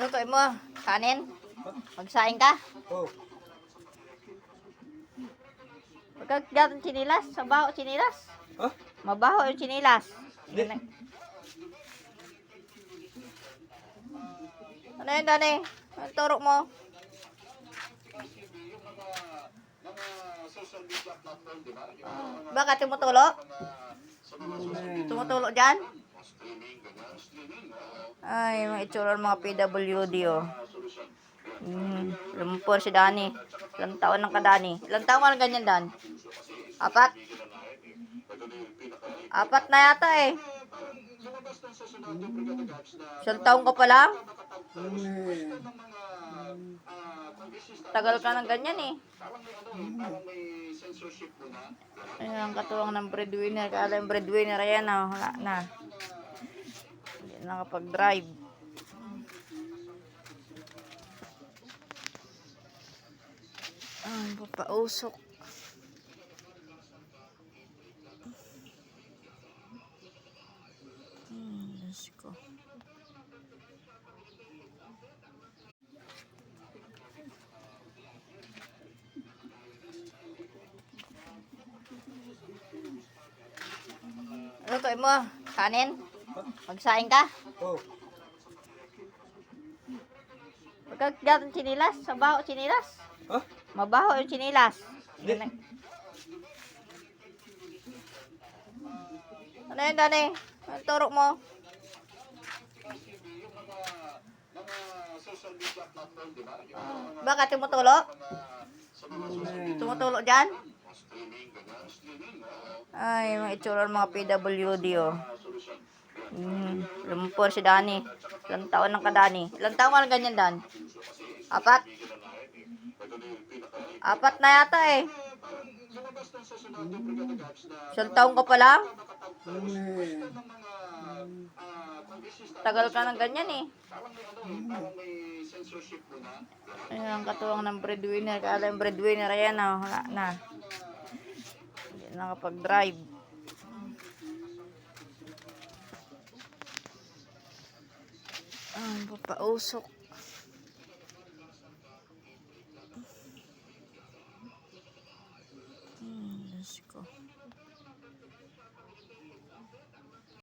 Lutuin mo, kanin. Magsaing ka. Oh, Pagkagat ng chinilas, sabaho chinilas. ha? Mabaho yung chinilas. Hindi. Ano yun, Dani? Ang turo mo? Bakit tumutulo? Tumutulo dyan? Ay, mga itsura mga PWD, oh. Hmm, lumpur si Dani. Ilang taon ng kadani. Ilang taon ka na ganyan, Dan? Apat? Apat na yata eh. Isang taon ka pa lang? Tagal ka ng ganyan eh. Ayun ang katuwang ng breadwinner. Kala yung breadwinner, ayan na. Wala na. Nakapag-drive. Ay, papausok. Hmm, Diyos ko. Lutuin mo, kanin. Magsaing ka. Oh, Pagkagat ng chinilas, sabaho chinilas. ha? Mabaho yung chinilas. Hindi. Ano yun, Dani? Ang turo mo? Bakit tumutulo? Tumutulo dyan? Ay, mga itsura ng mga PWD, oh. Hmm, lumpur si Dani. Ilang taon ng kadani. Ilang taon ka na ganyan, Dan? Apat? Apat na yata eh. Isang taon ka pa lang? Tagal ka ng ganyan eh. Ayun ang katuwang ng breadwinner. Kala yung breadwinner, ayan na. Wala na. Hindi pausok hmm, let's go